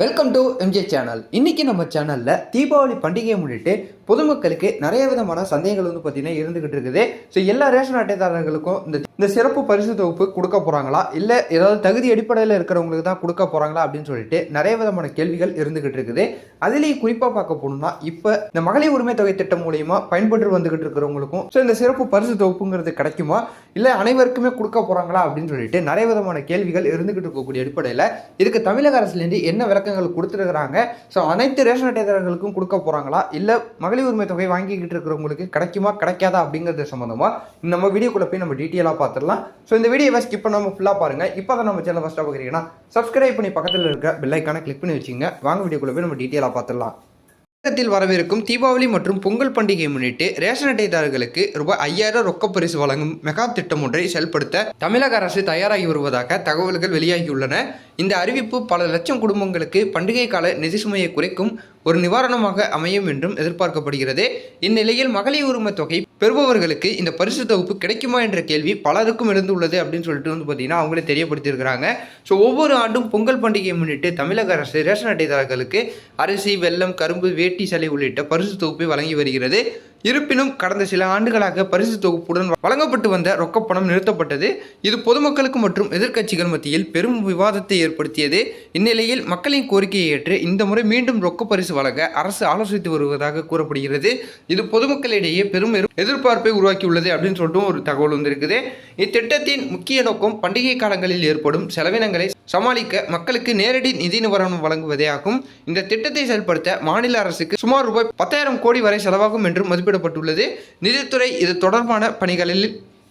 Welcome to MJ channel இன்றைக்கி நம்ம சேனலில் தீபாவளி பண்டிகையை முன்னிட்டு பொதுமக்களுக்கு நிறைய விதமான சந்தேகங்கள் வந்து பார்த்தீங்கன்னா இருந்துகிட்டு இருக்குது. ஸோ எல்லா ரேஷன் அட்டைதாரர்களுக்கும் இந்த இந்த சிறப்பு பரிசு தொகுப்பு கொடுக்க போகிறாங்களா இல்லை ஏதாவது தகுதி அடிப்படையில் இருக்கிறவங்களுக்கு தான் கொடுக்க போகிறாங்களா அப்படின்னு சொல்லிட்டு நிறைய விதமான கேள்விகள் இருந்துகிட்டு இருக்குது. அதுலேயும் குறிப்பாக பார்க்க போகணும்னா இப்போ இந்த மகளிர் உரிமை தொகை திட்டம் மூலியமா பயன்பட்டு வந்துகிட்டு இருக்கிறவங்களுக்கும் ஸோ இந்த சிறப்பு பரிசு தொகுப்புங்கிறது கிடைக்குமா? இல்லை அனைவருக்குமே கொடுக்க போகிறாங்களா அப்படின்னு சொல்லிட்டு நிறைய விதமான கேள்விகள் இருந்துகிட்டு இருக்கக்கூடிய அடிப்படையில் இதுக்கு தமிழக அரசுலேருந்து என்ன விளக்கங்கள் கொடுத்துருக்குறாங்க? ஸோ அனைத்து ரேஷன் அட்டைதாரர்களுக்கும் கொடுக்க போகிறாங்களா இல்லை மகளிர் உரிமை தொகை வாங்கிக்கிட்டு இருக்கிறவங்களுக்கு கிடைக்குமா? கிடைக்காதா அப்படிங்கிறது சம்மந்தமாக நம்ம வீடியோக்குள்ளே போய் நம்ம டீட்டெயிலாக பார்த்துடலாம். ஸோ இந்த வீடியோவை ஸ்கிப் பண்ணாமல் ஃபுல்லாக பாருங்கள் இப்போ தான் நம்ம சேனல் ஃபஸ்ட்டாக பார்க்குறீங்கன்னா சப்ஸ்கிரைப் பண்ணி பக்கத்தில் இருக்க பெல் கிளிக் பண்ணி வச்சுங்க. வாங்க வீடியோக்குள்ளே போய் நம்ம டீட்டெயிலாக பார்த்துடலாம். தமிழகத்தில் வரவிருக்கும் தீபாவளி மற்றும் பொங்கல் பண்டிகையை முன்னிட்டு ரேஷன் அட்டைதாரர்களுக்கு ரூபாய் ஐயாயிரம் ரொக்க பரிசு வழங்கும் மெகா திட்டம் ஒன்றை செயல்படுத்த தமிழக அரசு தயாராகி வருவதாக தகவல்கள் வெளியாகியுள்ளன. இந்த அறிவிப்பு பல லட்சம் குடும்பங்களுக்கு பண்டிகை கால நிதி சுமையை குறைக்கும் ஒரு நிவாரணமாக அமையும் என்றும் எதிர்பார்க்கப்படுகிறது. இந்நிலையில் மகளிர் உரிமை தொகை பெறுபவர்களுக்கு இந்த பரிசு தொகுப்பு கிடைக்குமா என்ற கேள்வி பலருக்கும் எழுந்துள்ளது அப்படின்னு சொல்லிட்டு வந்து பார்த்தீங்கன்னா அவங்களே தெரியப்படுத்தியிருக்கிறாங்க. ஸோ ஒவ்வொரு ஆண்டும் பொங்கல் பண்டிகையை முன்னிட்டு தமிழக அரசு ரேஷன் அட்டைதாரர்களுக்கு அரிசி வெல்லம் கரும்பு வேட்டி சலை உள்ளிட்ட பரிசு தொகுப்பை வழங்கி வருகிறது. இருப்பினும் கடந்த சில ஆண்டுகளாக பரிசு தொகுப்புடன் வழங்கப்பட்டு வந்த ரொக்கப்பணம் நிறுத்தப்பட்டது. இது பொதுமக்களுக்கு மற்றும் எதிர்க்கட்சிகள் மத்தியில் பெரும் விவாதத்தை ஏற்படுத்தியது. இந்நிலையில் மக்களின் கோரிக்கையை ஏற்று இந்த முறை மீண்டும் ரொக்க பரிசு வழங்க அரசு ஆலோசித்து வருவதாக கூறப்படுகிறது. இது பொதுமக்களிடையே பெரும் எதிர்பார்ப்பை உருவாக்கியுள்ளது அப்படின்னு சொல்லிட்டு ஒரு தகவல் வந்திருக்குது. இத்திட்டத்தின் முக்கிய நோக்கம் பண்டிகை காலங்களில் ஏற்படும் செலவினங்களை சமாளிக்க மக்களுக்கு நேரடி நிதி நிவாரணம் வழங்குவதே ஆகும். இந்த திட்டத்தை செயல்படுத்த மாநில அரசுக்கு சுமார் ரூபாய் பத்தாயிரம் கோடி வரை செலவாகும் என்றும் குறிப்பிடப்பட்டுள்ளது. நிதித்துறை இது தொடர்பான பணிகளில்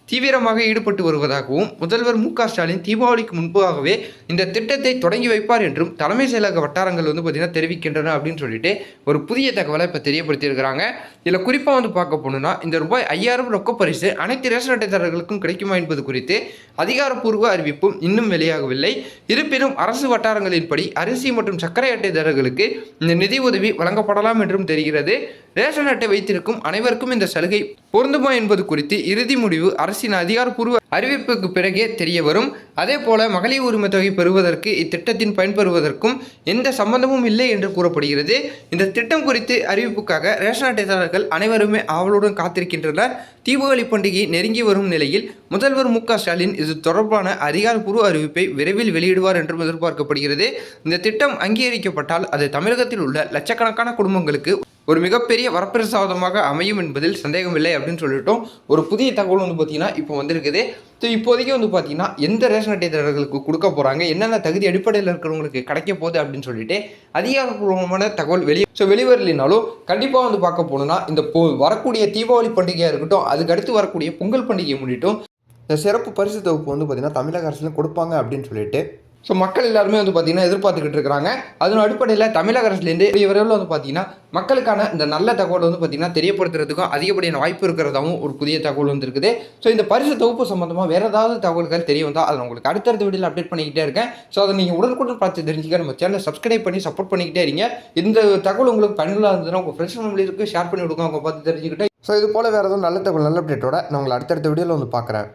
தீவிரமாக ஈடுபட்டு வருவதாகவும் முதல்வர் மு ஸ்டாலின் தீபாவளிக்கு முன்பாகவே இந்த திட்டத்தை தொடங்கி வைப்பார் என்றும் தலைமை செயலக வட்டாரங்கள் வந்து பார்த்திங்கன்னா தெரிவிக்கின்றன அப்படின்னு சொல்லிட்டு ஒரு புதிய தகவலை இப்போ தெரியப்படுத்தியிருக்கிறாங்க. இதில் குறிப்பாக வந்து பார்க்க போகணுன்னா இந்த ரூபாய் ஐயாயிரம் ரொக்க பரிசு அனைத்து ரேஷன் அட்டைதாரர்களுக்கும் கிடைக்குமா என்பது குறித்து அதிகாரப்பூர்வ அறிவிப்பும் இன்னும் வெளியாகவில்லை. இருப்பினும் அரசு வட்டாரங்களின்படி அரிசி மற்றும் சர்க்கரை அட்டைதாரர்களுக்கு இந்த நிதி உதவி வழங்கப்படலாம் என்றும் தெரிகிறது. ரேஷன் அட்டை வைத்திருக்கும் அனைவருக்கும் இந்த சலுகை பொருந்துமா என்பது குறித்து இறுதி முடிவு அரசின் அதிகாரப்பூர்வ அறிவிப்புக்கு பிறகே தெரிய வரும். அதே போல மகளிர் உரிமை தொகை பெறுவதற்கு இத்திட்டத்தின் பயன்பெறுவதற்கும் எந்த சம்பந்தமும் இல்லை என்று கூறப்படுகிறது. இந்த திட்டம் குறித்து அறிவிப்புக்காக ரேஷன் அட்டைதாரர்கள் அனைவருமே ஆவலுடன் காத்திருக்கின்றனர். தீபாவளி பண்டிகை நெருங்கி வரும் நிலையில் முதல்வர் மு ஸ்டாலின் இது தொடர்பான அதிகாரப்பூர்வ அறிவிப்பை விரைவில் வெளியிடுவார் என்றும் எதிர்பார்க்கப்படுகிறது. இந்த திட்டம் அங்கீகரிக்கப்பட்டால் அது தமிழகத்தில் உள்ள லட்சக்கணக்கான குடும்பங்களுக்கு ஒரு மிகப்பெரிய வரப்பிரசாதமாக அமையும் என்பதில் சந்தேகமில்லை அப்படின்னு சொல்லிட்டோம். ஒரு புதிய தகவல் வந்து பார்த்தீங்கன்னா இப்போ வந்திருக்குது. ஸோ இப்போதைக்கு வந்து பார்த்தீங்கன்னா எந்த ரேஷன் அட்டைதாரர்களுக்கு கொடுக்க போகிறாங்க என்னென்ன தகுதி அடிப்படையில் இருக்கிறவங்களுக்கு கிடைக்க போகுது அப்படின்னு சொல்லிட்டு அதிகாரப்பூர்வமான தகவல் வெளியே ஸோ வெளிவரலினாலும் கண்டிப்பாக வந்து பார்க்க போனோம்னா இந்த போ வரக்கூடிய தீபாவளி பண்டிகையாக இருக்கட்டும் அதுக்கு அடுத்து வரக்கூடிய பொங்கல் பண்டிகையை முன்னிட்டும் இந்த சிறப்பு பரிசு தொகுப்பு வந்து பார்த்திங்கன்னா தமிழக அரசுலையும் கொடுப்பாங்க அப்படின்னு சொல்லிட்டு ஸோ மக்கள் எல்லாருமே வந்து பார்த்தீங்கன்னா எதிர்பார்த்துக்கிட்டு இருக்கிறாங்க. அதன் அடிப்படையில் தமிழக அரசுலேருந்து இவர்கள் வந்து பார்த்தீங்கன்னா மக்களுக்கான இந்த நல்ல தகவல் வந்து பார்த்தீங்கன்னா தெரியப்படுத்துறதுக்கும் அதிகப்படியான வாய்ப்பு இருக்கிறதாகவும் ஒரு புதிய தகவல் வந்துருக்குது. ஸோ இந்த பரிசு தொகுப்பு சம்மந்தமாக வேறு ஏதாவது தகவல்கள் தெரிய வந்தால் அதை உங்களுக்கு அடுத்தடுத்த வீடியோவில் அப்டேட் பண்ணிக்கிட்டே இருக்கேன். ஸோ அதை நீங்கள் உடனுக்குடன் பார்த்து தெரிஞ்சுக்க நம்ம சேனலை சப்ஸ்கிரைப் பண்ணி சப்போர்ட் பண்ணிக்கிட்டே இருங்க. இந்த தகவல் உங்களுக்கு பயனுள்ளாக இருந்ததுன்னா உங்கள் ஃப்ரெண்ட்ஸ் ஃபேமிலிக்கு ஷேர் பண்ணி கொடுங்க. அவங்க பார்த்து தெரிஞ்சுக்கிட்டு. ஸோ இது போல் வேறு எதுவும் நல்ல தகவல் நல்ல அப்டேட்டோட நான் உங்களை அடுத்தடுத்த வீடியோவில் வந்து பார்க்குறேன்.